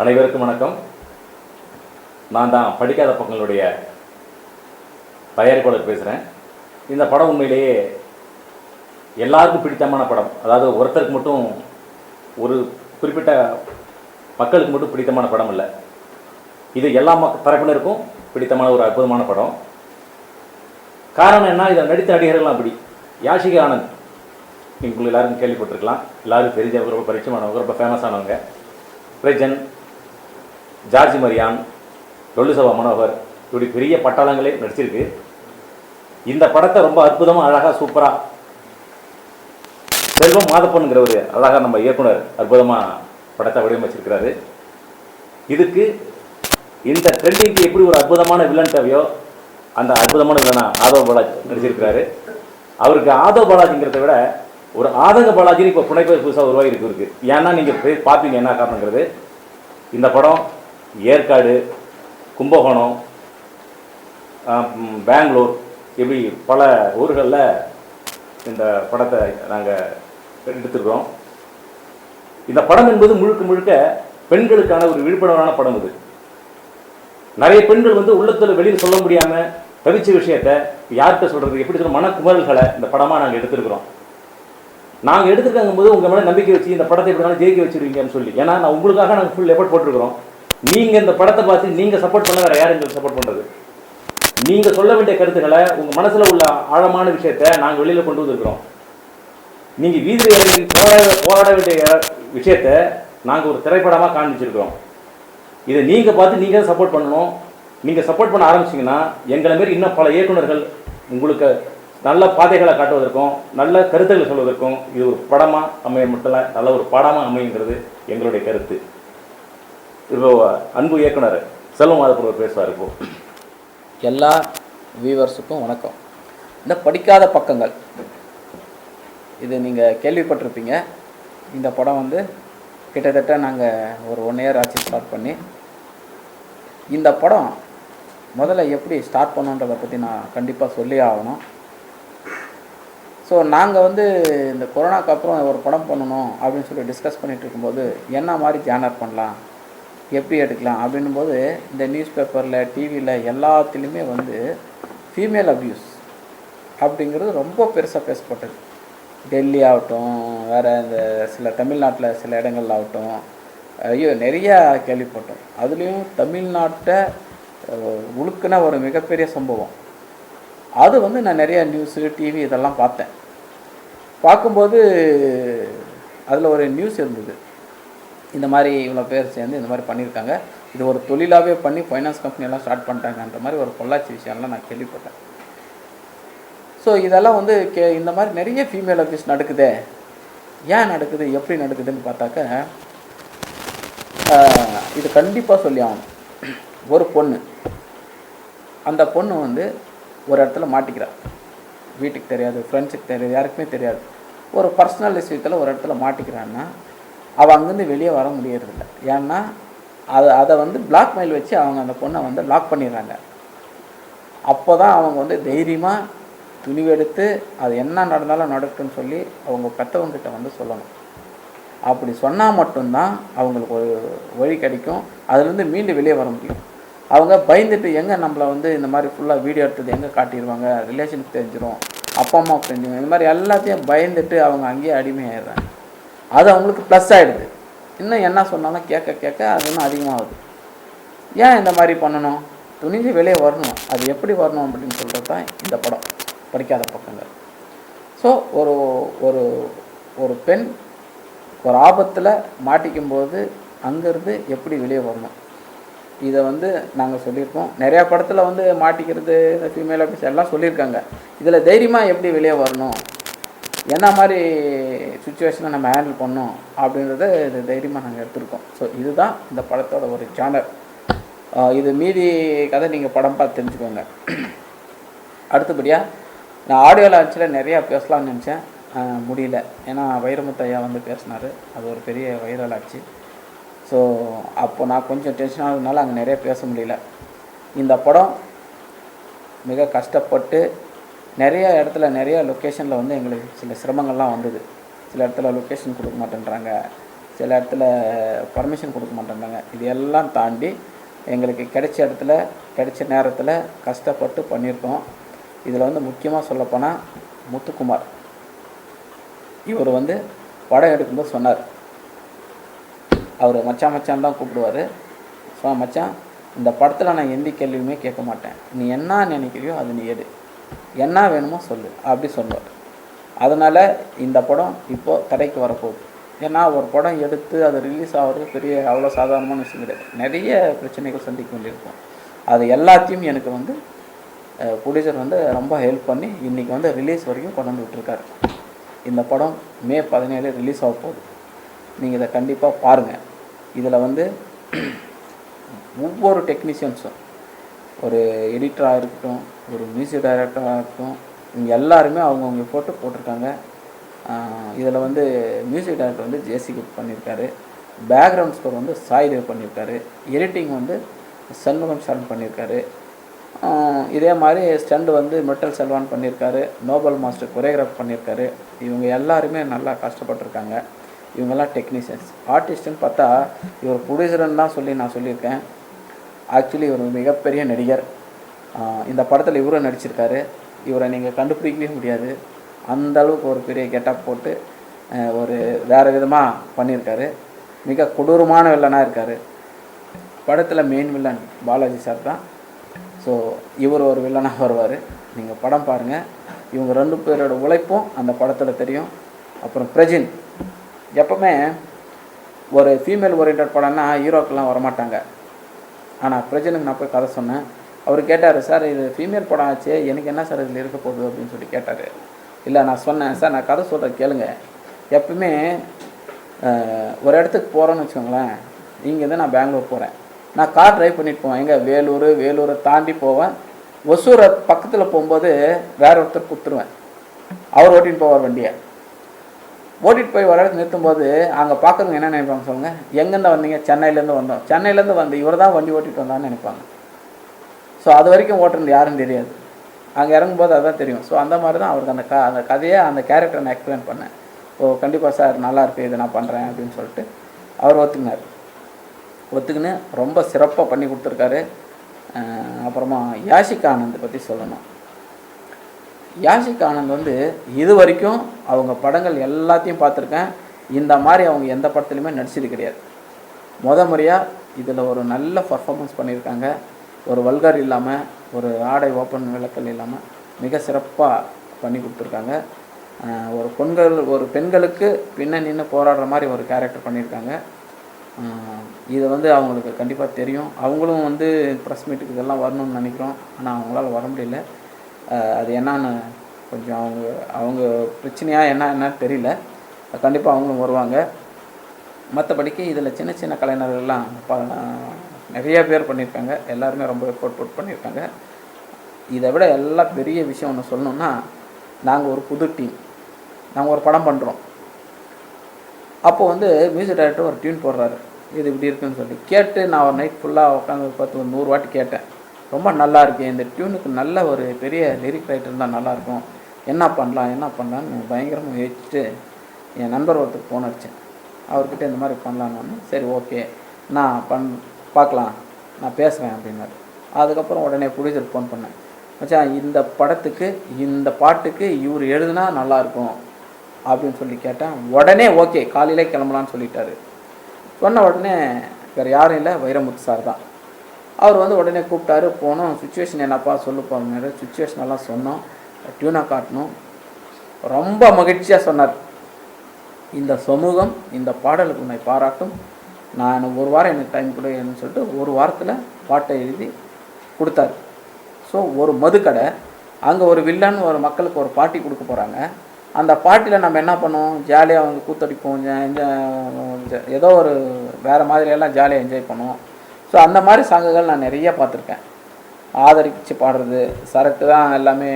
அனைவருக்கும் வணக்கம். நான் தான் படிக்காத பக்கங்களுடைய தயாரிப்பாளர் பேசுகிறேன் இந்த படம் உண்மையிலேயே எல்லாருக்கும் பிடித்தமான படம். அதாவது ஒருத்தருக்கு மட்டும் ஒரு குறிப்பிட்ட மக்களுக்கு மட்டும் பிடித்தமான படம் இல்லை. இது எல்லா மக் தரப்பினருக்கும் பிடித்தமான ஒரு அற்புதமான படம். காரணம் என்ன? இதில் நடித்த நடிகர்கள்லாம் அப்படி. யாஷிகா ஆனந்த். நீங்கள் எல்லாருக்கும் கேள்விப்பட்டிருக்கலாம். எல்லாரும் தெரிஞ்சவங்க ரொம்ப பரிச்சயமானவங்க ரொம்ப ஃபேமஸானவங்க பிரஜன் ஜார்ஜ் மரியான் லொல்லுசபா மனோகர் இப்படி பெரிய பட்டாளங்களே நடிச்சிருக்கு. இந்த படத்தை ரொம்ப அற்புதமாக அழகாக சூப்பராக செல்வம் மாதப்பனுங்கிற ஒரு அழகாக நம்ம இயக்குனர் அற்புதமாக படத்தை வடிவமைச்சிருக்கிறாரு. இதுக்கு இந்த ட்ரெண்டிங்க்கு எப்படி ஒரு அற்புதமான வில்லன் தேவையோ அந்த அற்புதமான வில்லனா ஆதவ பாலாஜி நடிச்சிருக்கிறாரு. அவருக்கு ஆதவ பாலாஜிங்கிறத விட ஒரு ஆதங்க பாலாஜின்னு இப்போ புனைப்பெயர் புதுசாக உருவாகி இருக்கு ஏன்னா நீங்கள் போய் பார்ப்பீங்க என்ன காரணங்கிறது. இந்த படம் ஏற்காடு கும்பகோணம் பெங்களூர் இப்படி பல ஊர்களில் இந்த படத்தை நாங்கள் எடுத்துருக்கோம் இந்த படம் என்பது முழுக்க முழுக்க பெண்களுக்கான ஒரு விழிப்புணர்வான படம் இது நிறைய பெண்கள் வந்து உள்ளத்தில் வெளியில் சொல்ல முடியாமல் தவிச்ச விஷயத்த யார்கிட்ட சொல்கிறது எப்படி சொல்ற மனக்குமரல்களை இந்த படமாக நாங்கள் எடுத்துருக்குறோம். நாங்கள் எடுத்துருக்காங்க போது உங்கள் மேலே நம்பிக்கை வச்சு இந்த படத்தை எப்படினாலும் ஜெயிக்க வச்சுருவீங்கன்னு சொல்லி. ஏன்னா நான் உங்களுக்காக நாங்கள் ஃபுல் எஃபர்ட் போட்டிருக்கிறோம். நீங்க இந்த படத்தை பார்த்து நீங்க சப்போர்ட் பண்ண வேற யாரும் எங்களுக்கு சப்போர்ட் பண்றது? நீங்க சொல்ல வேண்டிய கருத்துக்களை உங்க மனசுல உள்ள ஆழமான விஷயத்த நாங்க வெளியில கொண்டு வந்திருக்கிறோம். நீங்க வீதியில் போராட போராட வேண்டிய விஷயத்த நாங்க ஒரு திரைப்படமா காண்பிச்சிருக்கிறோம். இதை நீங்க பார்த்து நீங்க சப்போர்ட் பண்ணணும். நீங்க சப்போர்ட் பண்ண ஆரம்பிச்சிங்கன்னா எங்களை மாரி இன்னும் பல இயக்குனர்கள் உங்களுக்கு நல்ல பாதைகளை காட்டுவதற்கும் நல்ல கருத்துக்களை சொல்வதற்கும் இது ஒரு படமாக அமைய மட்டும் நல்ல ஒரு பாடமாக அமையுங்கிறது எங்களுடைய கருத்து. இப்போ அன்பு இயக்குனர் செல்வம் மாதப்பூர் பேசுவார் இப்போ. எல்லா வியூவர்ஸுக்கும் வணக்கம். இந்த படிக்காத பக்கங்கள் இது நீங்கள் கேள்விப்பட்டிருப்பீங்க. இந்த படம் வந்து கிட்டத்தட்ட நாங்கள் ஒரு ஒன் இயர் ஆச்சு ஸ்டார்ட் பண்ணி. இந்த படம் முதல்ல எப்படி ஸ்டார்ட் பண்ணோன்றதை பற்றி நான் கண்டிப்பாக சொல்லி ஆகணும். ஸோ நாங்கள் வந்து இந்த கொரோனாக்கு அப்புறம் ஒரு படம் பண்ணணும் அப்படின்னு சொல்லி டிஸ்கஸ் பண்ணிகிட்டு இருக்கும்போது என்ன மாதிரி ஜேனர் பண்ணலாம்? எப்படி எடுக்கலாம் அப்படின்னும் போது இந்த நியூஸ் பேப்பரில் டிவியில் எல்லாத்துலேயுமே வந்து ஃபீமேல் அப்யூஸ் அப்படிங்கிறது ரொம்ப பெருசாக பேசப்பட்டது. டெல்லி ஆகட்டும் வேறு இந்த சில தமிழ்நாட்டில் சில இடங்கள் ஆகட்டும் ஐயோ நிறையா கேள்விப்பட்டோம். அதுலேயும் தமிழ்நாட்டை உழுக்குன ஒரு மிகப்பெரிய சம்பவம். அது வந்து நான் நிறையா நியூஸு டிவி இதெல்லாம் பார்த்தேன். பார்க்கும்போது அதில் ஒரு நியூஸ் இருந்தது. இந்த மாதிரி இவ்வளோ பேர் சேர்ந்து இந்த மாதிரி பண்ணியிருக்காங்க. இது ஒரு தொழிலாகவே பண்ணி ஃபைனான்ஸ் கம்பெனியெல்லாம் ஸ்டார்ட் பண்ணிட்டாங்கன்ற மாதிரி ஒரு பொள்ளாச்சி விஷயம்லாம் நான் கேள்விப்பட்டேன். ஸோ இதெல்லாம் வந்து கே இந்த மாதிரி நிறைய ஃபீமேல் அபியூஸ் நடக்குதே. ஏன் நடக்குது? எப்படி நடக்குதுன்னு பார்த்தாக்க இது கண்டிப்பாக சொல்லி ஆகணும். ஒரு பொண்ணு. அந்த பொண்ணு வந்து ஒரு இடத்துல மாட்டிக்கிறார் வீட்டுக்கு தெரியாது ஃப்ரெண்ட்ஸுக்கு தெரியாது யாருக்குமே தெரியாது. ஒரு பர்சனல் விஷயத்தில் ஒரு இடத்துல மாட்டிக்கிறான்னா அவள் அங்கேருந்து வெளியே வர முடியறதில்ல. ஏன்னா அதை அதை வந்து பிளாக்மெயில் வச்சு அவங்க அந்த பொண்ணை வந்து லாக் பண்ணிடுறாங்க. அப்போ தான் அவங்க வந்து தைரியமாக துணிவெடுத்து அது என்ன நடந்தாலும் நடக்கும்னு சொல்லி அவங்க பெற்றவங்கிட்ட வந்து சொல்லணும். அப்படி சொன்னால் மட்டும்தான் அவங்களுக்கு ஒரு வழி கிடைக்கும். அதுலேருந்து மீண்டு வெளியே வர முடியும். அவங்க பயந்துட்டு எங்கே நம்மளை வந்து இந்த மாதிரி ஃபுல்லாக வீடியோ எடுத்தது எங்கே காட்டிடுவாங்க? ரிலேஷனுக்கு தெரிஞ்சிடும் அப்பா அம்மா தெரிஞ்சிரும் இந்த மாதிரி எல்லாத்தையும் பயந்துட்டு அவங்க அங்கேயே அடிமையாயிடுறாங்க. அது அவங்களுக்கு ப்ளஸ் ஆகிடுது இன்னும் என்ன சொன்னாலும் கேட்க கேட்க அது இன்னும் அதிகமாகுது. ஏன் இந்த மாதிரி பண்ணணும்? துணிஞ்சு வெளியே வரணும். அது எப்படி வரணும் அப்படின்னு சொல்கிறது தான் இந்த படம். படிக்காத பக்கங்கள். ஸோ ஒரு ஒரு ஒரு பெண் ஒரு ஆபத்தில் மாட்டிக்கும்போது அங்கேருந்து எப்படி வெளியே வரணும்? இதை வந்து நாங்கள் சொல்லியிருக்கோம். நிறையா படத்தில் வந்து மாட்டிக்கிறது இந்த ஃபீமேல் ஆஃபீஸ் எல்லாம் சொல்லியிருக்காங்க. இதில் தைரியமாக எப்படி வெளியே வரணும்? என்ன மாதிரி சுச்சுவேஷனை நம்ம ஹேண்டில் பண்ணோம் அப்படின்றத இது தைரியமாக நாங்கள் எடுத்திருக்கோம். ஸோ இதுதான் இந்த படத்தோட ஒரு ஜானர் இது மீதி கதை நீங்கள் படம் பார்த்து தெரிஞ்சுக்கோங்க. அடுத்தபடியாக நான் ஆடியோ லான்ச்சில் நிறையா பேசலாம்னு நினச்சேன். முடியல. ஏன்னா வைரமுத்து ஐயா வந்து பேசினார். அது ஒரு பெரிய வைரல் ஆச்சு. ஸோ அப்போ நான் கொஞ்சம் டென்ஷன் ஆனதுனால அங்கே நிறைய பேச முடியல. இந்த படம் மிக கஷ்டப்பட்டு நிறைய இடத்துல நிறைய லொக்கேஷனில் வந்து எங்களுக்கு சில சிரமங்கள்லாம் வந்தது. சில இடத்துல லொக்கேஷன் கொடுக்க மாட்டேன்றாங்க. சில இடத்துல பர்மிஷன் கொடுக்க மாட்டேன்றாங்க. இது எல்லாம் தாண்டி எங்களுக்கு கிடைச்ச இடத்துல கிடைச்ச நேரத்தில் கஷ்டப்பட்டு பண்ணியிருக்கோம். இதில் வந்து முக்கியமாக சொல்லப்போனால் முத்துக்குமார். இவர் வந்து படம் எடுக்கும்போது சொன்னார். அவர் மச்சான் மச்சான் தான் கூப்பிடுவார். ஸோ மச்சான் இந்த படத்தில் நான் எந்த கேள்வியுமே கேட்க மாட்டேன். நீ என்ன நினைக்கிறியோ அது நீ எடு. என்ன வேணுமோ சொல்லு. அப்படி சொல்லுவார். அதனால் இந்த படம் இப்போது தடைக்கு வரப்போகுது. ஏன்னா ஒரு படம் எடுத்து அது ரிலீஸ் ஆகிறது பெரிய அவ்வளோ சாதாரணமான விஷயம் கிடையாது. நிறைய பிரச்சனைகள் சந்திக்க வேண்டியிருக்கும். அது எல்லாத்தையும் எனக்கு வந்து ப்ரொடியூசர் வந்து ரொம்ப ஹெல்ப் பண்ணி இன்றைக்கி வந்து ரிலீஸ் வரைக்கும் கொண்டு வந்து விட்டுருக்காரு. இந்த படம் மே பதினேழு ரிலீஸ் ஆக போகுது. நீங்கள் இதை கண்டிப்பாக பாருங்கள் இதில் வந்து ஒவ்வொரு டெக்னீஷியன்ஸும் ஒரு எடிட்டராக இருக்கட்டும் ஒரு மியூசிக் டைரக்டராக இருக்கட்டும் இவங்க எல்லாருமே அவங்கவுங்க போட்டு போட்டிருக்காங்க. இதில் வந்து மியூசிக் டைரக்டர் வந்து ஜேசி குட் பண்ணியிருக்காரு. பேக்ரவுண்ட் ஸ்கோர் வந்து சாய்தேவ் பண்ணியிருக்காரு. எடிட்டிங் வந்து சண்முகம் சரண் பண்ணியிருக்காரு. இதே மாதிரி ஸ்டண்ட் வந்து மெட்டல் செல்வான் பண்ணியிருக்காரு. நோபல் மாஸ்டர் கொரியோகிராஃப் பண்ணியிருக்காரு. இவங்க எல்லாருமே நல்லா கஷ்டப்பட்டிருக்காங்க. இவங்கெல்லாம் டெக்னீஷியன்ஸ் ஆர்டிஸ்ட்டுன்னு பார்த்தா இவர் ப்ரொடியூசர்னு தான் சொல்லி நான் சொல்லியிருக்கேன். ஆக்சுவலி இவர் மிகப்பெரிய நடிகர். இந்த படத்தில் இவரும் நடிச்சிருக்காரு. இவரை நீங்கள் கண்டுபிடிக்கவே முடியாது. அந்த அளவுக்கு ஒரு பெரிய கெட்டப் போட்டு ஒரு வேறு விதமாக பண்ணியிருக்காரு. மிக கொடூரமான வில்லனாக இருக்கார். படத்தில் மெயின் வில்லன் பாலாஜி சார் தான். ஸோ இவர் ஒரு வில்லனாக வருவார். நீங்கள் படம் பாருங்கள் இவங்க ரெண்டு பேரோட உழைப்பும் அந்த படத்தில் தெரியும். அப்புறம் பிரஜின். எப்பவுமே ஒரு ஃபீமேல் ஓரியன்ட் படம்னா ஹீரோக்கெல்லாம் வரமாட்டாங்க. ஆனால் பிரஜனுக்கு நான் போய் கதை சொன்னேன். அவர் கேட்டார் சார் இது ஃபீமேல் படம் ஆச்சு எனக்கு என்ன சார் இதில் இருக்க போகுது? அப்படின்னு சொல்லி கேட்டார். இல்லை நான் சொன்னேன். சார் நான் கதை சொல்கிறேன் கேளுங்க. எப்பவுமே ஒரு இடத்துக்கு போகிறோன்னு வச்சுக்கோங்களேன். இங்கேருந்து நான் பெங்களூர் போகிறேன் நான் கார் ட்ரைவ் பண்ணிட்டு போவேன். எங்கே? வேலூர் வேலூரை தாண்டி போவேன். ஒசூரை பக்கத்தில் போகும்போது வேற ஒருத்தர் கொடுத்துருவேன். அவர் ஓட்டின்னு போவார் வண்டியை. ஓட்டிட்டு போய் ஒரு இடத்துல நிறுத்தும்போது அங்கே பார்க்குறவங்க என்ன நினைப்பாங்க சொல்லுங்கள் எங்கேருந்து வந்தீங்க? சென்னையிலேருந்து வந்தோம். சென்னையிலேருந்து வந்து இவர் தான் வண்டி ஓட்டிட்டு வந்தான்னு நினைப்பாங்க. ஸோ அது வரைக்கும் ஓட்டுறது யாருன்னு தெரியாது. அங்கே இறங்கும்போது அதுதான் தெரியும். ஸோ அந்த மாதிரி தான் அவருக்கு அந்த க அந்த கதையை அந்த கேரக்டரை நான் எக்ஸ்பிளைன் பண்ணேன். ஓ கண்டிப்பாக சார் நல்லா இருக்கு இது நான் பண்ணுறேன் அப்படின்னு சொல்லிட்டு அவர் ஒத்துக்கினார். ஒத்துக்கின்னு ரொம்ப சிறப்பாக பண்ணி கொடுத்துருக்காரு. அப்புறமா யாஷிகா ஆனந்த் பற்றி சொல்லணும். யாஷிக் ஆனந்த் வந்து இது வரைக்கும் அவங்க படங்கள் எல்லாத்தையும் பார்த்துருக்கேன். இந்த மாதிரி அவங்க எந்த படத்துலையுமே நடிச்சது கிடையாது. முத முறையாக இதில் ஒரு நல்ல பர்ஃபார்மன்ஸ் பண்ணியிருக்காங்க. ஒரு வல்கர் இல்லாமல் ஒரு ஆடை ஓப்பன் விளக்கல் இல்லாமல் மிக சிறப்பாக பண்ணி கொடுத்துருக்காங்க. ஒரு பெண்கள் ஒரு பெண்களுக்கு பின்ன நின்று போராடுற மாதிரி ஒரு கேரக்டர் பண்ணியிருக்காங்க. இது வந்து அவங்களுக்கு கண்டிப்பாக தெரியும். அவங்களும் வந்து ப்ரெஸ் மீட்டுக்கு இதெல்லாம் வரணும்னு நினைக்கிறோம். ஆனால் அவங்களால வர முடியல. அது என்னன்னு கொஞ்சம் அவங்க அவங்க பிரச்சனையாக என்ன என்னன்னு தெரியல. கண்டிப்பாக அவங்களும் வருவாங்க. மற்றபடிக்கு இதில் சின்ன சின்ன கலைஞர்கள்லாம் ப- நிறைய பேர் பண்ணியிருக்காங்க. எல்லாருமே ரொம்ப எஃபோர்ட் பண்ணியிருக்காங்க. இதை விட எல்லாம் பெரிய விஷயம் ஒன்று சொல்லணும்னா நாங்கள் ஒரு புது டீம் நாங்கள் ஒரு படம் பண்ணுறோம் அப்போ வந்து மியூசிக் டைரக்டர் ஒரு டியூன் போடுறாரு. இது இப்படி இருக்குன்னு சொல்லி கேட்டு நான் ஒரு நைட் ஃபுல்லாக உட்காந்து பார்த்து ஒரு நூறு வாட்டி கேட்டேன். ரொம்ப நல்லா இருக்கு. இந்த டியூனுக்கு நல்ல ஒரு பெரிய லிரிக் ரைட்டர் இருந்தால் நல்லாயிருக்கும் என்ன பண்ணலாம் என்ன பண்ணலான்னு பயங்கரமாக யோசிச்சுட்டு என் நண்பர் ஒருத்தர் ஃபோன் அடித்தேன் அவர்கிட்ட இந்த மாதிரி பண்ணலான்னு சரி ஓகே நான் பண் பார்க்கலாம். நான் பேசுகிறேன் அப்படின்னாரு. அதுக்கப்புறம் உடனே ப்ரொடியூசர் ஃபோன் பண்ணேன். மச்சான் இந்த படத்துக்கு இந்த பாட்டுக்கு இவர் எழுதுனா நல்லாயிருக்கும் அப்படின்னு சொல்லி கேட்டேன். உடனே ஓகே காலையிலே கிளம்பலான்னு சொல்லிட்டாரு. சொன்ன உடனே வேறு யாரும் இல்லை வைரமுத்து சார் தான். அவர் வந்து உடனே கூப்பிட்டாரு போனோம் சுச்சுவேஷன் என்னப்பா சொல்லு போனாரு சுச்சுவேஷன் சொன்னோம். டியூனாக காட்டணும். ரொம்ப மகிழ்ச்சியாக சொன்னார். இந்த சமூகம் இந்த பாடலுக்கு உன்னை பாராட்டும். நான் ஒரு வாரம் எனக்கு டைம் கொடுன்னு சொல்லிட்டு ஒரு வாரத்தில் பாட்டை எழுதி கொடுத்தாரு. ஸோ ஒரு மதுக்கடை அங்கே ஒரு வில்லன் ஒரு மக்களுக்கு ஒரு பாட்டி கொடுக்க போகிறாங்க அந்த பாட்டியில் நம்ம என்ன பண்ணுவோம்? ஜாலியாக வந்து கூத்தடிப்போம் ஏதோ ஒரு வேறு மாதிரியெல்லாம் ஜாலியாக என்ஜாய் பண்ணுவோம். ஸோ அந்த மாதிரி சாங்குகள் நான் நிறைய பார்த்துருக்கேன். ஆதரிச்சு பாடுறது சரக்கு தான் எல்லாமே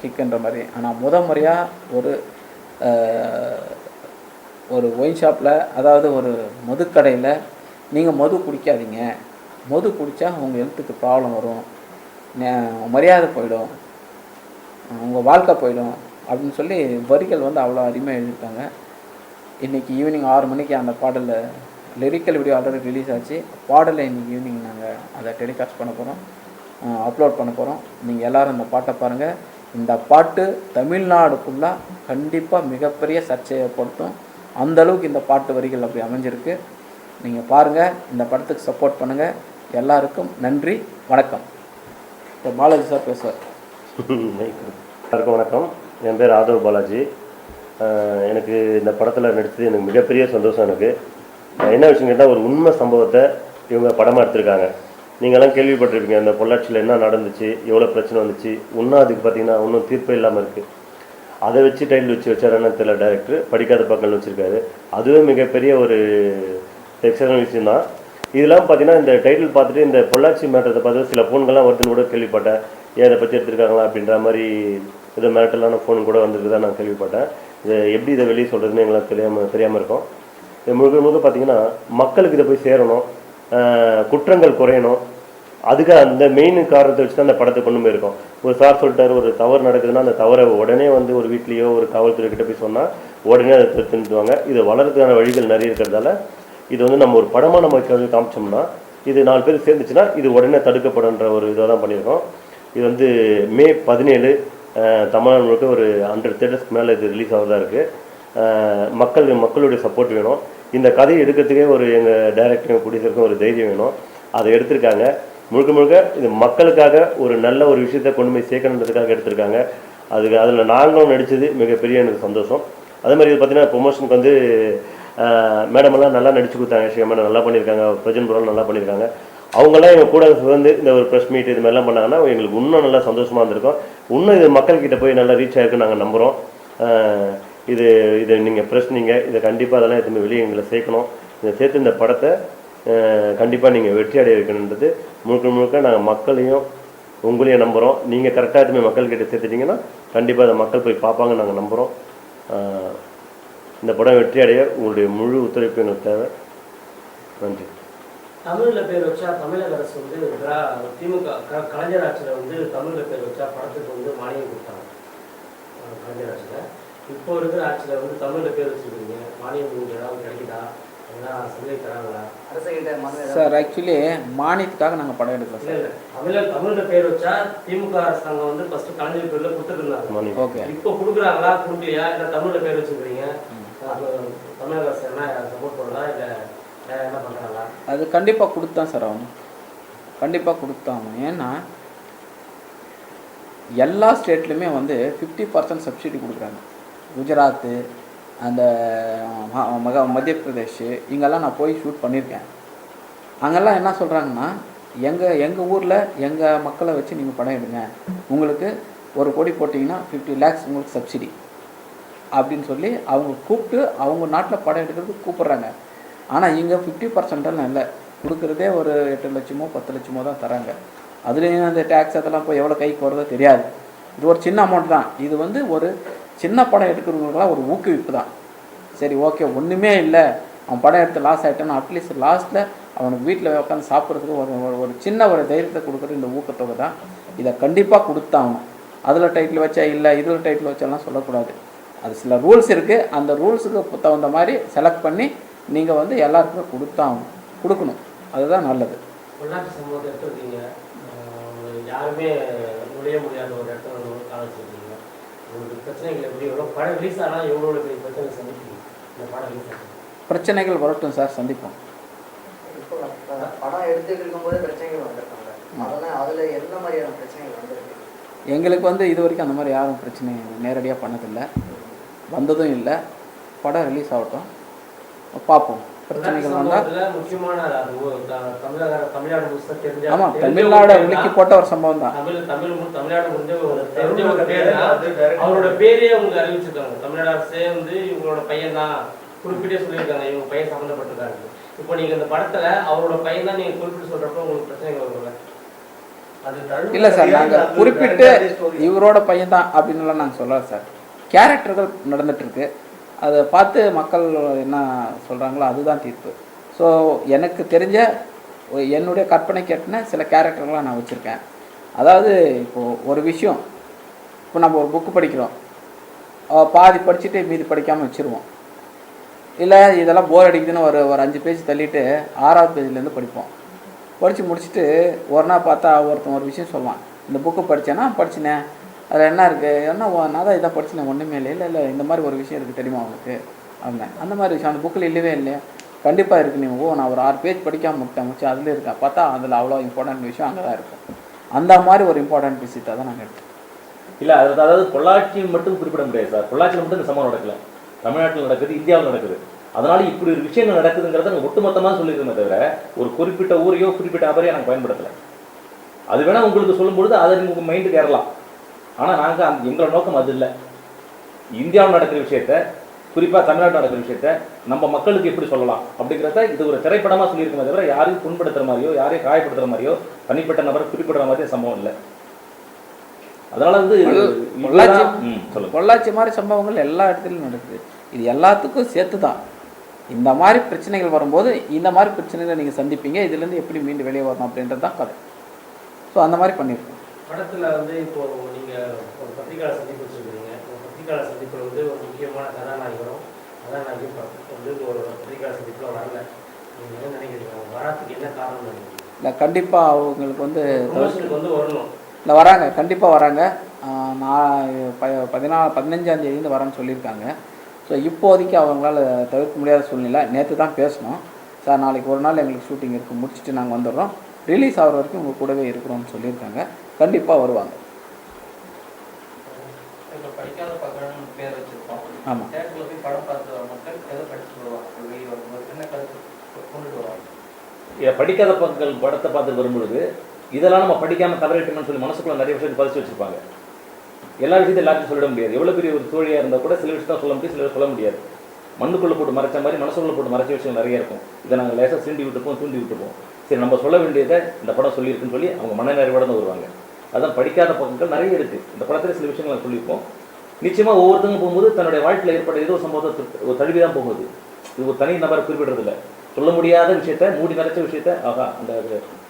கிக்குன்ற மாதிரி. ஆனால் முத முறையாக ஒரு ஒரு ஒயின் ஷாப்பில் அதாவது ஒரு மதுக்கடையில் நீங்கள் மது குடிக்காதீங்க. மது குடித்தா உங்கள் ஹெல்த்துக்கு ப்ராப்ளம் வரும். மரியாதை போயிடும். உங்கள் வாழ்க்கை போயிடும். அப்படின்னு சொல்லி வரிகள் வந்து அவ்வளோ அருமையாக எழுதியிருக்காங்க. இன்றைக்கி ஈவினிங் ஆறு மணிக்கு அந்த பாடலில் லிரிக்கல் வீடியோ ஆல்ரெடி ரிலீஸ் ஆச்சு. பாடலை இன்றைக்கி ஈவினிங் நாங்கள் அதை டெலிகாஸ்ட் பண்ண போகிறோம் அப்லோட் பண்ண போகிறோம் நீங்கள் எல்லோரும் இந்த பாட்டை பாருங்கள் இந்த பாட்டு தமிழ்நாடு ஃபுல்லாக கண்டிப்பாக மிகப்பெரிய சர்ச்சையை ஏற்படுத்தும். அந்த அளவுக்கு இந்த பாட்டு வரிகள் அப்படி அமைஞ்சிருக்கு. நீங்கள் பாருங்கள் இந்த படத்துக்கு சப்போர்ட் பண்ணுங்கள் எல்லாருக்கும் நன்றி. வணக்கம். இப்போ பாலாஜி சார் பேசுவார். எல்லாருக்கும் வணக்கம். என் பேர் ஆதவ் பாலாஜி. எனக்கு இந்த படத்தில் நடித்தது எனக்கு மிகப்பெரிய சந்தோஷம் எனக்கு. என்ன விஷயம் கேட்டால் ஒரு உண்மை சம்பவத்தை இவங்க படமாக எடுத்திருக்காங்க. நீங்கள்லாம் கேள்விப்பட்டிருப்பீங்க இந்த பொள்ளாச்சியில் என்ன நடந்துச்சு எவ்வளோ பிரச்சனை வந்துச்சு. இன்னும் அதுக்கு பார்த்தீங்கன்னா ஒன்றும் தீர்ப்பே இல்லாமல் இருக்குது அதை வச்சு டைட்டில் வச்சு வச்சாருன்னு தெரியல டேரக்டர் படிக்காத பக்கம் வச்சுருக்காரு. அதுவே மிகப்பெரிய ஒரு எக்ஸலன் விஷயம் தான் இதெல்லாம் பார்த்தீங்கன்னா இந்த டைட்டில் பார்த்துட்டு இந்த பொள்ளாச்சி மேட்டத்தை பார்த்து சில ஃபோன்கள்லாம் வருதுன்னு கூட கேள்விப்பட்டேன். ஏன் இதை பற்றி எடுத்திருக்காங்களா அப்படின்ற மாதிரி இது மிரட்டலான ஃபோன் கூட வந்திருக்குதா நான் கேள்விப்பட்டேன். இதை எப்படி இதை வெளியே சொல்கிறதுன்னு எங்களுக்கு தெரியாமல் தெரியாமல் இருக்கும். முழுக்க முழுக்க பார்த்தீங்கன்னா மக்களுக்கு இதை போய் சேரணும் குற்றங்கள் குறையணும். அதுக்கு அந்த மெயின் காரணத்தை வச்சு தான் அந்த படத்தை கொண்டு போயிருக்கோம். ஒரு சார் சொல்லிட்டார் ஒரு தவறு நடக்குதுன்னா அந்த தவறை உடனே வந்து ஒரு வீட்லேயோ ஒரு காவல்துறைக்கிட்ட போய் சொன்னால் உடனே அதை திருத்திடுவாங்க. இது வளர்கிறதுக்கான வழிகள் நிறைய இருக்கிறதால இது வந்து நம்ம ஒரு படமாக நம்ம கா- காமிச்சோம்னா இது நாலு பேர் சேர்ந்துச்சுன்னா இது உடனே தடுக்கப்படுன்ற ஒரு இதை தான் பண்ணியிருக்கோம். இது வந்து மே பதினேழு தமிழ்நாடு முழுக்க ஒரு ஹண்ட்ரட் தேட்டர்ஸ்க்கு மேலே இது ரிலீஸ் ஆகிறதா இருக்குது மக்கள் மக்களுடைய சப்போர்ட் வேணும். இந்த கதையை எடுக்கிறதுக்கே ஒரு எங்கள் டைரக்டரும் ப்ரொடியூசருக்கும் ஒரு தைரியம் வேணும். அதை எடுத்திருக்காங்க. முழுக்க முழுக்க இது மக்களுக்காக ஒரு நல்ல ஒரு விஷயத்தை கொண்டு போய் சேர்க்கணுன்றதுக்காக எடுத்திருக்காங்க. அதுக்கு அதில் நாங்களும் நடித்தது மிகப்பெரிய எனக்கு சந்தோஷம். அதே மாதிரி இது பார்த்தீங்கன்னா ப்ரொமோஷனுக்கு வந்து மேடமெல்லாம் நல்லா நடிச்சு கொடுத்தாங்க. ஸ்ரீ மேடம் நல்லா பண்ணியிருக்காங்க. பிரஜன் புரம் நல்லா பண்ணியிருக்காங்க. அவங்களாம் எங்கள் கூட வந்து இந்த ஒரு ப்ரெஸ் மீட் இது மாதிரிலாம் பண்ணாங்கன்னா எங்களுக்கு இன்னும் நல்லா சந்தோஷமாக இருந்திருக்கும். இன்னும் இது மக்கள்கிட்ட போய் நல்லா ரீச் ஆகிருக்குன்னு நாங்கள் நம்புகிறோம் இது இதை நீங்கள் பிரச்சனைங்க இதை கண்டிப்பாக அதெல்லாம் எதுவுமே வெளியே எங்களை சேர்க்கணும். இதை சேர்த்து இந்த படத்தை கண்டிப்பாக நீங்கள் வெற்றி அடைய வைக்கணுன்றது முழுக்க முழுக்க நாங்கள் மக்களையும் உங்களையும் நம்புகிறோம் நீங்கள் கரெக்டாக எதுவுமே மக்கள்கிட்ட சேர்த்துட்டிங்கன்னா கண்டிப்பாக அதை மக்கள் போய் பார்ப்பாங்கன்னு நாங்கள் நம்புகிறோம் இந்த படம் வெற்றி அடைய உங்களுடைய முழு ஒத்துழைப்பு எங்களுக்கு தேவை. நன்றி. தமிழில் பேர் வச்சா தமிழக அரசு வந்து திமுக கலைஞர் ஆட்சியில் வந்து தமிழில் பேர் வச்சா படத்துக்கு வந்து மானியம் கொடுத்தாங்க. கலைஞர் ஆட்சியில். இப்போ இருக்கிற ஆட்சியில் வந்து தமிழ்ல பேர் வச்சுருக்கீங்க. மானியம் உங்களுக்கு ஏதாவது கிடைக்குதா? சார் ஆக்சுவலி மானியத்துக்காக நாங்கள் படம் எடுக்கல இல்லை சார். இல்லை தமிழ்ல தமிழ்ல பேர் வச்சா திமுக அரசாங்கம் வந்து ஃபர்ஸ்ட் கலைஞர் பேர்ல கொடுத்துருந்தாங்க. ஓகே இப்போ கொடுக்குறாங்களா? கொடுக்கலையா? இல்லை தமிழ்ல பேர் வச்சுக்கிறீங்க தமிழக அரசு என்ன சப்போர்ட் பண்ணலாம் இல்லை என்ன பண்ணுறாங்களா அது கண்டிப்பாக கொடுத்தான் சார் அவன் கண்டிப்பாக கொடுத்தான் ஏன்னா எல்லா ஸ்டேட்லையுமே வந்து ஃபிஃப்டி பர்சன்ட் சப்சிடி கொடுக்குறாங்க. குஜராத்து அந்த மக மத்திய பிரதேஷ் இங்கெல்லாம் நான் போய் ஷூட் பண்ணியிருக்கேன் அங்கெல்லாம் என்ன சொல்கிறாங்கன்னா எங்கள் எங்கள் ஊரில் எங்கள் மக்களை வச்சு நீங்கள் படம் எடுங்க. உங்களுக்கு ஒரு கோடி போட்டிங்கன்னா ஃபிஃப்டி லேக்ஸ் உங்களுக்கு சப்சிடி அப்படின்னு சொல்லி அவங்க கூப்பிட்டு அவங்க நாட்டில் படம் எடுக்கிறதுக்கு கூப்பிட்றாங்க. ஆனால் இங்கே ஃபிஃப்டி பர்சன்டெல்லாம் இல்லை. கொடுக்குறதே ஒரு எட்டு லட்சமோ பத்து லட்சமோ தான் தராங்க. அதுலேயும் அந்த டேக்ஸ் அதெல்லாம் போய் எவ்வளோ கைக்கு வருதோ தெரியாது. இது ஒரு சின்ன அமௌண்ட் தான். இது வந்து ஒரு சின்ன படம் எடுக்கிறவங்களுக்குலாம் ஒரு ஊக்குவிப்பு தான் சரி ஓகே ஒன்றுமே இல்லை. அவன் படம் எடுத்து லாஸ் ஆகிட்டான்னு அட்லீஸ்ட் லாஸ்ட்டில் அவனுக்கு வீட்டில் உட்காந்து சாப்பிட்றதுக்கு ஒரு ஒரு- சின்ன ஒரு தைரியத்தை கொடுக்குறது இந்த ஊக்கத்தொகை தான். இதை கண்டிப்பாக கொடுத்தாகணும். அதில் டைட்டில் வச்சா இல்லை இதில் டைட்டில் வச்சாலாம் சொல்லக்கூடாது. அது சில ரூல்ஸ் இருக்குது அந்த ரூல்ஸுக்கு தகுந்த மாதிரி செலக்ட் பண்ணி நீங்கள் வந்து எல்லாருக்குமே கொடுத்தாகணும். கொடுக்கணும். அதுதான் நல்லது. சம்பவத்தை எடுத்துருக்கீங்க. யாருமே நுழைய முடியாத ஒரு இடத்துல உங்களுக்கு பிரச்சனைகள் எப்படி எவ்வளோ படம் ரிலீஸ் ஆனால் எவ்வளோ பெரிய பிரச்சனை சந்திப்பீங்க இந்த படம் ரிலீஸ் ஆகும் பிரச்சனைகள் வரட்டும் சார் சந்திப்போம். படம் எடுத்துட்டு இருக்கும்போது பிரச்சனைகள் வந்திருக்காங்க. அதெல்லாம் அதுல என்ன மாதிரியான பிரச்சனைகள் வந்திருக்கு? எங்களுக்கு வந்து இது வரைக்கும் அந்த மாதிரி யாரும் பிரச்சனை நேரடியாக பண்ணதில்லை. வந்ததும் இல்லை. படம் ரிலீஸ் ஆகட்டும். பார்ப்போம். பிரச்சனைகள் வந்தால் ஆமாம் தமிழ்நாடு ஒரு உலுக்கி போட்ட ஒரு சம்பவம் தான். அவரோட பேரே அவங்க அறிவிச்சிருக்காங்க. தமிழ்நாடு அரசே வந்து இவங்களோட பையன் தான் குறிப்பிட்டே சொல்லியிருக்காங்க. இவங்க பையன் சம்மந்தப்பட்டிருக்காங்க இப்போ நீங்க இந்த படத்துல அவரோட பையன் தான் நீங்க குறிப்பிட்டு சொல்றப்ப உங்களுக்கு பிரச்சனைகள் வரும்ல? அது இல்லை சார் நாங்கள் குறிப்பிட்டு இவரோட பையன் தான் அப்படின்னுலாம் நாங்கள் சொல்லல சார். கேரக்டர்கள் நடந்துட்டுருக்கு அதை பார்த்து மக்கள் என்ன சொல்கிறாங்களோ அதுதான் தீர்ப்பு. ஸோ எனக்கு தெரிஞ்ச என்னுடைய கற்பனை கேட்டின சில கேரக்டர்லாம் நான் வச்சுருக்கேன். அதாவது இப்போது ஒரு விஷயம் இப்போ நம்ம ஒரு புக்கு படிக்கிறோம். பாதி படிச்சுட்டு மீதி படிக்காமல் வச்சுருவோம். இல்லை இதெல்லாம் போர் அடிக்குதுன்னு ஒரு ஒரு அஞ்சு பேஜ் தள்ளிட்டு ஆறாவது பேஜ்லேருந்து படிப்போம். படித்து முடிச்சுட்டு ஒரு நாள் பார்த்தா ஒருத்தன் ஒரு விஷயம் சொல்லுவான். இந்த புக்கு படித்தேன்னா படிச்சினேன். அதில் என்ன இருக்குது என்ன ஓ, நான் தான் இதை படிச்சினேன் ஒன்றுமே இல்லை. இல்லை இல்லை இந்த மாதிரி ஒரு விஷயம் இருக்குது தெரியுமா அவனுக்கு அப்படின்னேன் அந்த மாதிரி விஷயம். அந்த புக்கில் இல்லவே இல்லையா? கண்டிப்பாக இருக்கு நீ. ஓ நான் ஒரு ஆறு பேஜ் படிக்காமல் முட்டேன் முடிச்சு அதில் இருக்கேன் பார்த்தா அதில் அவ்வளோ இம்பார்ட்டன்ட் விஷயம் அங்கே தான் இருக்கும் அந்த மாதிரி ஒரு இம்பார்ட்டன்ட் விஷயத்தை தான் நாங்கள் எடுத்தோம் இல்லை அது அதாவது பொள்ளாச்சியில் மட்டும் குறிப்பிட முடியாது சார். பொள்ளாச்சியில் மட்டும் இந்த சம்பவம் நடக்கல. தமிழ்நாட்டில் நடக்குது இந்தியாவில் நடக்குது. அதனால இப்படி ஒரு விஷயங்கள் நடக்குதுங்கிறத நாங்கள் ஒட்டுமொத்தமாக சொல்லியிருக்கோமே தவிர ஒரு குறிப்பிட்ட ஊரையோ குறிப்பிட்ட நபரையோ நாங்கள் பயன்படுத்தலை. அது வேணால் உங்களுக்கு சொல்லும்பொழுது அதை உங்கள் மைண்டுக்கு ஏறலாம். ஆனால் நாங்கள் அந்த எங்களோட நோக்கம் அது இல்லை. இந்தியாவில் நடக்கிற விஷயத்த குறிப்பாக தமிழ்நாட்டில் நடக்கிற விஷயத்த நம்ம மக்களுக்கு எப்படி சொல்லலாம்? அப்படிங்கிறத இது ஒரு திரைப்படமாக சொல்லியிருக்கோமே தவிர யாரையும் புண்படுத்துகிற மாதிரியோ யாரையும் காயப்படுத்துகிற மாதிரியோ தனிப்பட்ட நபரை குறிப்பிடுற மாதிரி சம்பவம் இல்லை. அதனால வந்து பொள்ளாச்சி பொள்ளாச்சி மாதிரி சம்பவங்கள் எல்லா இடத்துலையும் நடக்குது. இது எல்லாத்துக்கும் சேர்த்து தான் இந்த மாதிரி பிரச்சனைகள் வரும்போது இந்த மாதிரி பிரச்சனைகளை நீங்கள் சந்திப்பீங்க. இதுலேருந்து எப்படி மீண்டு வெளியே வரணும் அப்படின்றது தான் கதை. ஸோ அந்த மாதிரி பண்ணியிருக்கோம். படத்துல வந்து இப்போ நீங்க ஒரு பத்திரிகையாளர் சந்திப்பு வச்சிருக்கீங்க ஒரு பத்திரிகையாளர் சந்திப்பில் வந்து ஒரு முக்கியமான கதாநாயகரும் கதாநாயகி வந்து ஒரு பத்திரிகையாளர் சந்திப்பில் வரல நீங்க என்ன நினைக்கிறீங்க? வராதுக்கு என்ன காரணம் நினைக்கிறீங்க? இல்லை கண்டிப்பாக அவங்களுக்கு வந்து வந்து வரணும். இல்லை வராங்க கண்டிப்பாக வராங்க. நான் ப பதினா பதினஞ்சாம் தேதியிலேருந்து வரேன்னு சொல்லியிருக்காங்க. ஸோ இப்போதைக்கு அவங்களால தவிர்க்க முடியாத சூழ்நிலை. நேற்று தான் பேசணும் சார் நாளைக்கு ஒரு நாள் எங்களுக்கு ஷூட்டிங் இருக்குது முடிச்சுட்டு நாங்கள் வந்துடுறோம். ரிலீஸ் ஆகிற வரைக்கும் உங்கள் கூடவே இருக்கிறோம்னு சொல்லியிருக்காங்க. கண்டிப்பாக வருவாங்க. ஆமாம் தேட்டரில் போய் படம் பார்த்து வர மக்கள் எதை படிச்சுட்டு வருவாங்க? வெளியே வரும்போது என்ன கருத்து கொண்டுட்டு வருவாங்க. இதை படிக்காத பக்கங்கள் படத்தை பார்த்து வரும்பொழுது இதெல்லாம் நம்ம படிக்காம தவறிட்டோம்னு சொல்லி மனசுக்குள்ள நிறைய விஷயத்தை பதிச்சு வச்சிருப்பாங்க. எல்லா விஷயத்தையும் எல்லாத்தையும் சொல்லிட முடியாது. எவ்வளவு பெரிய ஒரு தோழியா இருந்தா கூட சில விஷயத்த சொல்ல முடியும் சில சொல்ல முடியாது. மண்ணுக்குள்ள போட்டு மறைச்ச மாதிரி மனசுக்குள்ள போட்டு மறைச்ச விஷயம் நிறைய இருக்கும். இதை நாங்கள் லேசாக சீண்டி விட்டுப்போம் தூண்டி விட்டுப்போம். சரி நம்ம சொல்ல வேண்டியதை இந்த படம் சொல்லியிருக்குன்னு சொல்லி அவங்க மனநிறைவோட தான் வருவாங்க. அதான் படிக்காத பக்கங்கள் நிறைய இருக்குது இந்த படத்தில் சில விஷயங்களை சொல்லியிருப்போம். நிச்சயமாக ஒவ்வொருத்தங்க போகும்போது தன்னுடைய வாழ்க்கையில் ஏற்பட்ட ஏதோ சம்பவத்தை ஒரு தழுவி தான் போகுது. இது ஒரு தனி நபரை குறிப்பிடுறதில்ல. சொல்ல முடியாத விஷயத்த மூடி நிறைச்ச விஷயத்த ஆகா அந்த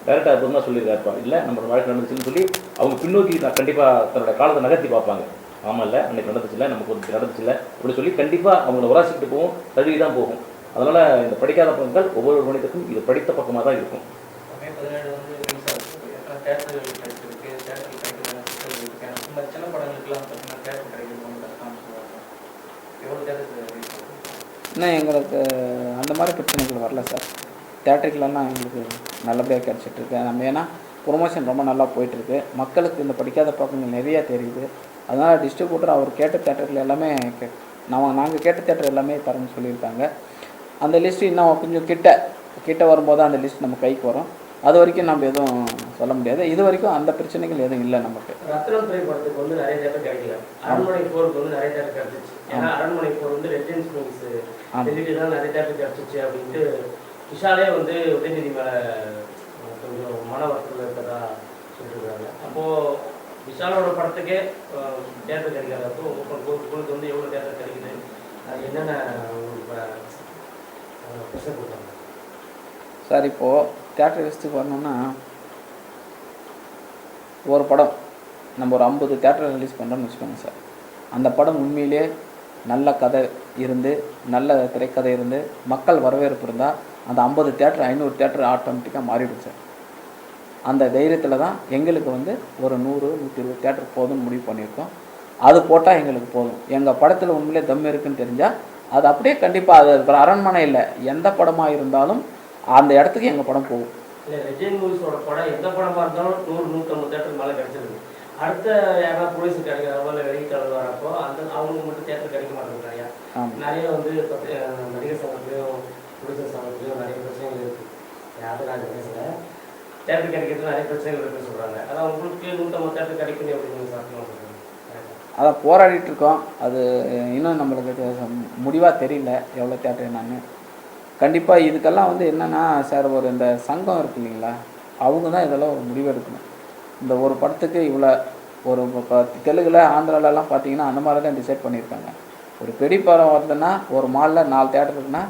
டேரக்டர் தான் சொல்லியிருக்காருப்பா இல்லை நம்ம வாழ்க்கை நடந்துச்சுன்னு சொல்லி அவங்க பின்னோக்கி நான் கண்டிப்பாக தன்னுடைய காலத்தை நகர்த்தி பார்ப்பாங்க. ஆமாம் இல்லை அன்னைக்கு நடந்துச்சுல நமக்கு ஒரு நடந்துச்சுல அப்படின்னு சொல்லி கண்டிப்பாக அவங்கள உராசிக்கிட்டு போகும் தழுவி தான் போகும். அதனால் இந்த படிக்காத பக்கங்கள் ஒவ்வொரு மனிதருக்கும் இது படித்த பக்கமாக தான் இருக்கும் மே பதினேழு வந்து ரிலீஸ் ஆகுது எத்தனை தேட்டர்கள் கிடைச்சிருக்கு தேட்டர்கள் கிடைக்கிறதுக்கான சிக்கல் இருக்கு சின்ன படங்களுக்குலாம் பார்த்தீங்கன்னா தேட்டர் கிடைக்கிறது ரொம்ப எவ்வளோ இன்னும் எங்களுக்கு அந்த மாதிரி பிரச்சனைகள் வரல சார். தேட்டருக்குலாம் எங்களுக்கு நல்லபடியாக கிடச்சிட்ருக்கு நம்ம ஏன்னா ப்ரொமோஷன் ரொம்ப நல்லா போயிட்டுருக்கு மக்களுக்கு இந்த படிக்காத பக்கங்கள் நிறையா தெரியுது. அதனால் டிஸ்ட்ரிபியூட்டர் அவர் கேட்ட தேட்டரில் எல்லாமே கே நம்ம நாங்கள் கேட்ட தேட்டர் எல்லாமே தரேன்னு சொல்லியிருக்காங்க. அந்த லிஸ்ட்டு இன்னும் கொஞ்சம் கிட்ட கிட்ட வரும்போது அந்த லிஸ்ட் நம்ம கைக்கு வரும். அது வரைக்கும் நம்ம எதுவும் சொல்ல முடியாது. இது வரைக்கும் அந்த பிரச்சனைகள் எதுவும் இல்லை நமக்கு. ரத்னம் திரைப்படத்துக்கு வந்து நிறைய தேட்டர் கிடைக்கல. அரண்மனை போருக்கு வந்து நிறைய தேட்டர் கிடைச்சிச்சு. ஏன்னா அரண்மனை போர் வந்து ரெசிடென்ஸ் மூவிஸ். ஆமா. டெல்லியில தான் நிறைய தேட்டர் கிடைச்சிச்சு அப்படின்ட்டு விஷாலே வந்து உதயநிதி மேல கொஞ்சம் மன வருத்தத்தில் இருக்கதா சொல்லியிருக்காங்க அப்போ விஷாலோட படத்துக்கே தேட்டர் கிடைக்காதப்போ உங்களுக்கு உங்களுக்கு வந்து எவ்வளோ தேட்டர் கிடைக்குது? என்னென்ன சார் இப்போது தேட்டர் லிஸ்ட்டுக்கு வரணும்னா ஒரு படம் நம்ம ஒரு ஐம்பது தேட்டர் ரிலீஸ் பண்ணுறோம்னு வச்சுக்கோங்க சார். அந்த படம் உண்மையிலே நல்ல கதை இருந்து நல்ல திரைக்கதை இருந்து மக்கள் வரவேற்பு இருந்தால் அந்த ஐம்பது தேட்டர் ஐநூறு தேட்டர் ஆட்டோமேட்டிக்காக மாறிடும் சார். அந்த தைரியத்தில் தான் எங்களுக்கு வந்து ஒரு நூறு நூற்றி இருபது தேட்டர் போதும்னு முடிவு பண்ணியிருக்கோம். அது போட்டால் எங்களுக்கு போதும். எங்கள் படத்தில் உண்மையிலே தம் இருக்குன்னு தெரிஞ்சால் அது அப்படியே கண்டிப்பாக அது அரண்மனை இல்லை. எந்த படமாக இருந்தாலும் அந்த இடத்துக்கு எங்கள் படம் போகும். இல்லை ரெஜின் மூவிஸோட படம் எந்த படமா இருந்தாலும் நூறு நூற்றம்பது தேட்டருக்கு மேலே கிடைச்சிருக்கு அடுத்த யாராவது போலீஸ் கிடைக்கிறப்போ இல்லை வெளியிட்டாளர் வரப்போ அந்த அவங்களுக்கு மட்டும் தேட்டர் கிடைக்க மாட்டேங்குது நிறையா வந்து நடிகர் சங்கத்துலேயும் ப்ரொடியூசர் சங்கத்துலேயும் நிறைய பிரச்சனைகள் இருக்கு. யாரும் நான் பேசல. தேட்டர் கிடைக்கிறது நிறைய பிரச்சனைகள் இருக்குன்னு சொல்றாங்க. அதான் உங்களுக்கு நூற்றம்பது தேட்டர் கிடைக்கும் அப்படின்னு சாத்தியமா அதான் போராடிட்டு இருக்கோம். அது இன்னும் நம்மளுக்கு முடிவாக தெரியல. எவ்வளோ தேட்டர் என்னன்னு. கண்டிப்பாக இதுக்கெல்லாம் வந்து என்னென்னா சார் ஒரு இந்த சங்கம் இருக்கு இல்லைங்களா? அவங்க தான் இதெல்லாம் ஒரு முடிவு எடுக்கணும் இந்த ஒரு படத்துக்கு இவ்வளோ ஒரு இப்போ தெலுங்குல ஆந்திராலலாம் பார்த்தீங்கன்னா அந்த மாதிரி தான் டிசைட் பண்ணியிருக்காங்க. ஒரு பெரிய படம் வருதுன்னா ஒரு மாலில் நாலு தேட்டர் இருக்குன்னா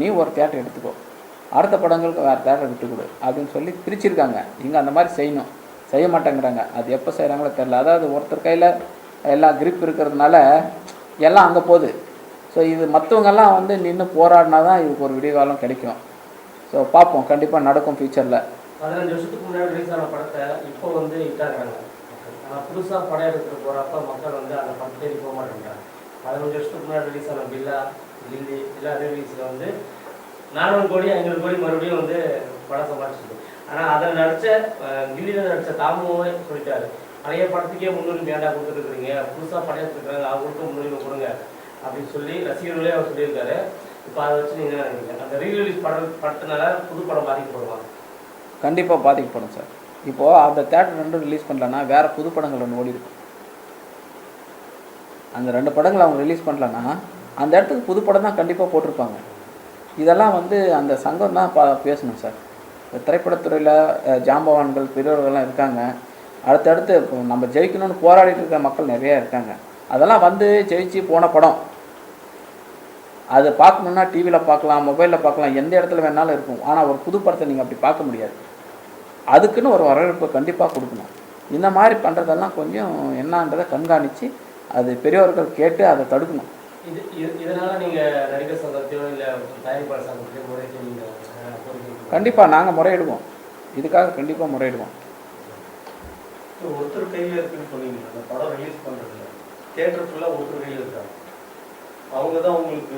நீ ஒரு தேட்டர் எடுத்துக்கோ. அடுத்த படங்களுக்கு வேறு தேட்டர் விட்டுக்கொடு அப்படின்னு சொல்லி பிரிச்சிருக்காங்க. இங்கே அந்த மாதிரி செய்யணும். செய்ய மாட்டேங்கிறாங்க. அது எப்போ செய்கிறாங்களோ தெரில அதாவது ஒருத்தர் கையில் எல்லாம் கிரிப் இருக்கிறதுனால எல்லாம் அங்கே போகுது. ஸோ இது மற்றவங்கெல்லாம் வந்து நின்று போராடினா தான் இதுக்கு ஒரு விடிகாலம் கிடைக்கும். ஸோ பார்ப்போம். கண்டிப்பாக நடக்கும் ஃப்யூச்சரில் பதினஞ்சு வருஷத்துக்கு முன்னாடி ரிலீஸ் ஆன படத்தை இப்போ வந்து இட்டாங்க ஆனால் புதுசாக படம் எடுத்துகிட்டு போகிறப்ப மக்கள் வந்து அந்த படம் போக மாட்டேங்கிறாங்க பதினஞ்சு வருஷத்துக்கு முன்னாடி ரிலீஸ் ஆன பில்லா கில்லி எல்லா ரிலீஸில் வந்து நானூறு கோடி ஐநூறு கோடி மறுபடியும் வந்து படம் சம்பாதிச்சிருக்கு. ஆனால் அதில் நடித்த கில்லியில் நடித்த தாமுவே சொல்லிட்டாரு. பழைய படத்துக்கே முன்னுரிமை ஏண்டா கொடுத்துருக்குறீங்க புதுசாக படம் எடுத்துருக்காங்க. அவங்களுக்கும் முன்னுரிமை கொடுங்க. அப்படின்னு சொல்லி ரசிகர்களே அவர் சொல்லியிருக்காரு. இப்போ அதை வச்சு நீங்கள் நினைக்கிறீங்க? அந்த ரீரிலீஸ் படம் படத்தினால புது படம் பாதிக்கப்படுமா? கண்டிப்பாக பாதிக்கப்படும் சார். இப்போது அந்த தேட்டர் ரெண்டும் ரிலீஸ் பண்ணலன்னா வேறு புது படங்கள் ஒன்று ஓடி இருக்கும் அந்த ரெண்டு படங்களை அவங்க ரிலீஸ் பண்ணலன்னா அந்த இடத்துக்கு புது படம் தான் கண்டிப்பாக போட்டிருப்பாங்க. இதெல்லாம் வந்து அந்த சங்கம் தான் பா பேசணும் சார். திரைப்படத்துறையில் ஜாம்பவான்கள் பெரியவர்கள்லாம் இருக்காங்க. அடுத்தடுத்து இப்போ நம்ம ஜெயிக்கணும்னு போராடிட்டு இருக்க மக்கள் நிறைய இருக்காங்க. அதெல்லாம் வந்து ஜெயிச்சு போன படம். அதை பார்க்கணுன்னா டிவியில் பார்க்கலாம் மொபைலில் பார்க்கலாம் எந்த இடத்துல வேணாலும் இருக்கும். ஆனால் ஒரு புது படத்தை நீங்கள் அப்படி பார்க்க முடியாது. அதுக்குன்னு ஒரு வரவேற்பு கண்டிப்பாக கொடுக்கணும். இந்த மாதிரி பண்ணுறதெல்லாம் கொஞ்சம் என்னன்றதை கண்காணித்து அது பெரியவர்கள் கேட்டு அதை தடுக்கணும். இது இது- இதனால நீங்க நடிகர் சங்கத்தையோ இல்ல தயாரிப்பாளர் சங்கத்தையோ முறைக்கு. கண்டிப்பாக நாங்கள் முறையிடுவோம். இதுக்காக கண்டிப்பாக முறையிடுவோம். ஒருத்தர் கையில இருக்குன்னு சொன்னீங்க அந்த படம் ரிலீஸ் பண்றதுல. தியேட்டர் ஃபுல்லா ஒருத்தர் கையில இருக்காங்க அவங்க தான் உங்களுக்கு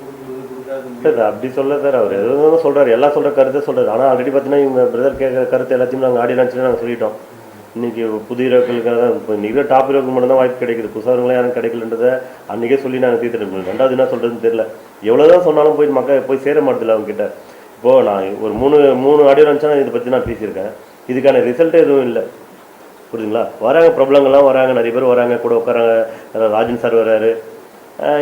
கொடுக்குறது கொடுக்காது சார் அப்படி சொல்ல சார் அவர். எதுவும் சொல்றாரு எல்லாம் சொல்ற கருத்தை சொல்றாரு. ஆனால் ஆல்ரெடி பார்த்தீங்கன்னா இவங்க பிரதர் கேட்குற கருத்து எல்லாத்தையும் நாங்கள் ஆடியன்ஸ்ல நாங்கள் சொல்லிட்டோம். இன்னைக்கு புது ஹீரோக்களுக்காக தான் இப்போ இன்னைக்கு டாப் ஹீரோக்கு மட்டும் தான் வாய்ப்பு கிடைக்குது. புதுசாக யாரும் கிடைக்கலன்றதை அன்றைக்கே சொல்லி நாங்கள் தீர்த்துட்டு ரெண்டாவது என்ன சொல்றதுன்னு தெரியல. எவ்வளோதான் சொன்னாலும் போய் மக்கள் போய் சேர மாட்டதில்ல அவங்க கிட்ட இப்போது நான் ஒரு மூணு மூணு ஆடியோ இருந்துச்சுன்னா இதை பற்றி நான் பேசியிருக்கேன். இதுக்கான ரிசல்ட் எதுவும் இல்லை. புரியுதுங்களா? வராங்க பிரபலங்கள்லாம் வராங்க. நிறைய பேர் வராங்க கூட உட்காராங்க. ராஜன் சார் வராரு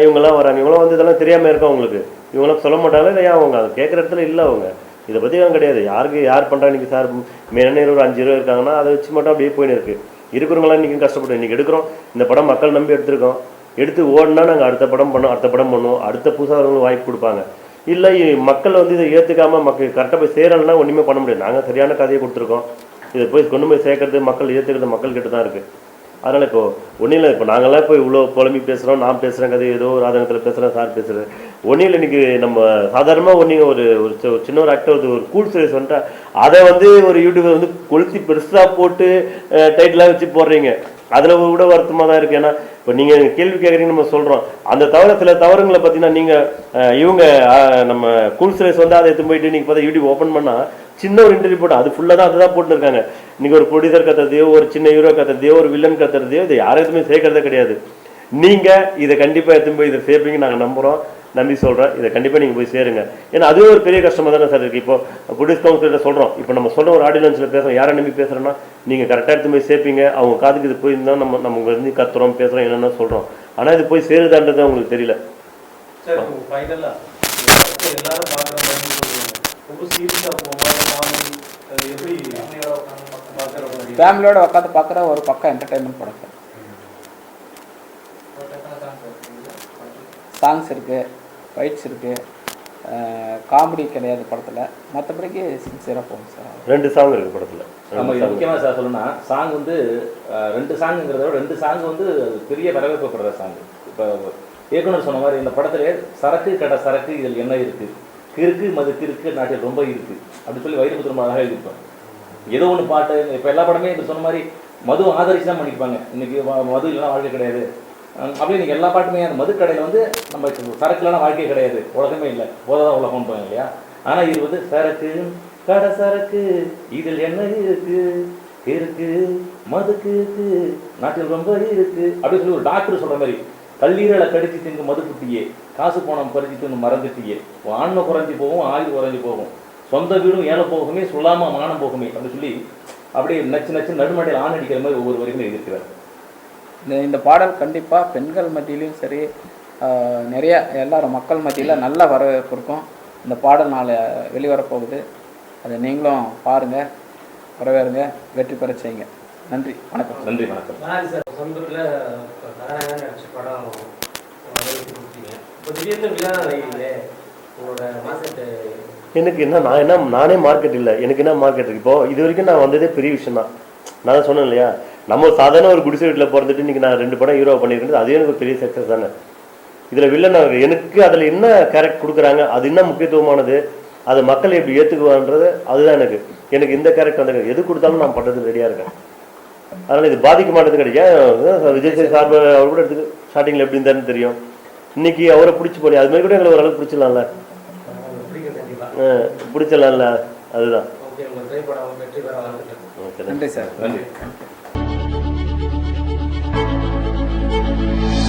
இவங்கெல்லாம் வராங்க. இவங்களாம் வந்து இதெல்லாம் தெரியாமல் இருக்கும் அவங்களுக்கு இவங்களாம் சொல்ல மாட்டாங்க இல்லை ஏன் அவங்க? அதை கேட்குற இடத்துல இல்லை அவங்க. இதை பற்றி அவங்க கிடையாது. யாருக்கு யார் பண்ணுறா இன்னைக்கு சார்? மேலே ஒரு அஞ்சு ரூபா இருக்காங்கன்னா அதை வச்சு மட்டும் அப்படியே போயின்னு இருக்குது இருக்கிறவங்களாம் இன்றைக்கும் கஷ்டப்பட்டு இன்றைக்கி எடுக்கிறோம். இந்த படம் மக்கள் நம்பி எடுத்திருக்கோம். எடுத்து ஓடினா நாங்கள் அடுத்த படம் பண்ணோம் அடுத்த படம் பண்ணுவோம். அடுத்த புதுசாக வாய்ப்பு கொடுப்பாங்க. இல்லை மக்கள் வந்து இதை ஏற்றுக்காம மக்கள் கரெக்டாக போய் சேரலைன்னா ஒன்றுமே பண்ண முடியாது. நாங்கள் சரியான கதையை கொடுத்துருக்கோம். இதை போய் கொண்டு போய் சேர்க்கறது மக்கள் ஏற்றுக்கிறது மக்கள் கிட்ட தான் இருக்குது அதனால் இப்போ ஒன்றும் இல்லை இப்போ நாங்களாம் இப்போ இவ்வளோ புலம்பி பேசுகிறோம் நான் பேசுகிறேன் கதை ஏதோ ஒரு ஆதங்கத்தில் பேசுகிறேன் சார் பேசுகிறேன் ஒன்றும் இல்லை இன்னைக்கு நம்ம சாதாரணமாக ஒன்று ஒரு ஒரு சின்ன ஒரு ஆக்டர் வந்து ஒரு கூல் சீரிஸ் வந்துட்டா அதை வந்து ஒரு யூடியூபர் வந்து கொளுத்தி பெருசாக போட்டு டைட்டிலாக வச்சு போடுறீங்க. அதில் கூட வருத்தமாக தான் இருக்குது ஏன்னா இப்போ நீங்கள் கேள்வி கேட்குறீங்கன்னு நம்ம சொல்கிறோம் அந்த தவிர சில தவறுங்களை பார்த்தீங்கன்னா நீங்கள் இவங்க நம்ம கூல்ஸ்லேஸ் சீரிஸ் வந்து அதை எடுத்து போயிட்டு நீங்கள் பார்த்தா யூடியூப் ஓப்பன் பண்ணால் சின்ன ஒரு இன்டர்வியூ போட்டு அது ஃபுல்லாக தான் அதுதான் போட்டுருக்காங்க. இன்னைக்கு ஒரு ப்ரொடியூசர் கத்துறதையோ ஒரு சின்ன ஹீரோ கத்துறதையோ ஒரு வில்லன் கத்துறதையோ இது யாரும் எதுவுமே சேர்க்கறதே கிடையாது. நீங்கள் இதை கண்டிப்பாக எடுத்துன்னு போய் இதை சேர்ப்பீங்க நாங்கள் நம்புகிறோம் நம்பி சொல்றேன். இதை கண்டிப்பா நீங்க போய் சேருங்க. ஏன்னா அதுவே ஒரு பெரிய கஷ்டமா தானே சார் இருக்கு. இப்போ புடிஸ் கவுன்சிலர்கிட்ட சொல்றோம். இப்போ நம்ம சொல்ற ஒரு ஆடியன்ஸ்ல பேசுறோம். யாரை நம்பி பேசுறோம்னா நீங்க கரெக்டா எடுத்து போய் சேர்ப்பீங்க. அவங்க காதுக்கு இது போய் இருந்தா நம்ம நம்ம இருந்து கத்துறோம் பேசுறோம் என்னென்ன சொல்றோம். ஆனா இது போய் சேருதான்றது உங்களுக்கு தெரியல. ஃபேமிலியோட உட்காந்து பார்க்குற ஒரு பக்கம் என்டர்டைன்மெண்ட் படம் சார். சாங்ஸ் இருக்குது ஃபைட்ஸ் இருக்குது காமெடி கிடையாது படத்தில். மற்றபடிக்கு சின்சியராக போகும் சார். ரெண்டு சாங் இருக்கு படத்துல. நம்ம இது. முக்கியமாக சார் சொல்லணும்னா சாங் வந்து ரெண்டு சாங்குங்கிறத விட ரெண்டு சாங் வந்து பெரிய வரவேற்கப்படுற சாங் இப்போ இயக்குனர் சொன்ன மாதிரி இந்த படத்திலே சரக்கு கடை சரக்கு இதில் என்ன இருக்கு? கிறுக்கு மது கிறுக்கு நாட்டில் ரொம்ப இருக்கு. அப்படி சொல்லி வைரபுத்திரம் அழகாக எழுதியிருப்பாங்க. ஏதோ ஒன்று பாட்டு இப்போ எல்லா படமே இப்போ சொன்ன மாதிரி மது ஆதரிச்சு தான் பண்ணியிருப்பாங்க. இன்னைக்கு மது இல்லைனா வாழ்க்கை கிடையாது. அப்படியே நீங்கள் எல்லா பாட்டுமே அந்த மதுக்கடையில் வந்து நம்ம இப்போ வாழ்க்கை கிடையாது. உலகமே இல்லை. போதான் உலகம் போகணும் இல்லையா? ஆனால் இது வந்து சரக்கு கடை சரக்கு இதில் என்ன இருக்கு? இருக்கு மதுக்கு இருக்கு நாட்டில் ரொம்ப இருக்கு. அப்படின்னு சொல்லி ஒரு டாக்டர் சொல்ற மாதிரி கல்லீரலை கடிச்சு திங்கு மதுக்குட்டியே காசு போனம் பறிச்சு தின்னு மறந்துட்டியே உன் ஆன்மை குறைஞ்சி போகும் ஆயுள் குறைஞ்சி போகும். சொந்த வீடும் ஏழை போகுமே சொல்லாமல் மானம் போகுமே அப்படின்னு சொல்லி அப்படியே நச்சு நச்சு நடுமடையில் ஆண் அடிக்கிற மாதிரி ஒவ்வொரு வரைக்கும் எழுதியிருக்கிறார் இந்த இந்த பாடல் கண்டிப்பாக பெண்கள் மத்தியிலையும் சரி நிறைய எல்லாரும் மக்கள் மத்தியில் நல்ல வரவேற்பு இருக்கும். இந்த பாடல் நாளை வெளிவரப்போகுது. அதை நீங்களும் பாருங்கள் வரவேறுங்க வெற்றி பெற செய்யுங்க. நன்றி வணக்கம். நன்றி வணக்கம். பாலாஜி சார். சமீபத்தில் கதாநாயகன் நடிச்ச படம் வெளியிட்டு கொடுத்தீங்க. இப்போ திடீர்னு விழா நடிகர்களே உங்களோட மாசத்து எனக்கு என்ன நான் என்ன நானே மார்க்கெட் இல்லை. எனக்கு என்ன மார்க்கெட் இருக்கு? இப்போ இது வரைக்கும் நான் வந்ததே பெரிய விஷயம் தான் நான் தான் சொன்னேன் இல்லையா? நம்ம ஒரு சாதாரண ஒரு குடிசை வீட்டில் பிறந்துட்டு இன்னைக்கு நான் ரெண்டு படம் ஹீரோ பண்ணியிருக்கிறது அதே எனக்கு ஒரு பெரிய சக்ஸஸ் தானே. இதில் வில்லன் எனக்கு அதில் என்ன கேரக்டர் கொடுக்குறாங்க அது என்ன முக்கியத்துவமானது அதை மக்கள் எப்படி ஏற்றுக்குவான்றது அதுதான் எனக்கு. எனக்கு இந்த கேரக்டர் வந்து எது கொடுத்தாலும் நான் பண்ணுறதுக்கு ரெடியாக இருக்கேன். அதனால் இது பாதிக்க மாட்டேது கிடையாது. விஜய் சேது சார்பு அவர் கூட எடுத்து ஸ்டார்டிங்கில் எப்படி இருந்தாருன்னு தெரியும். இன்னைக்கு அவரை பிடிச்சி போய் அது மாதிரி கூட எங்களை ஓரளவுக்கு பிடிச்சிடலாம்ல. பிடிச்சிடலாம்ல. அதுதான். நன்றி சார். நன்றி. Thank you.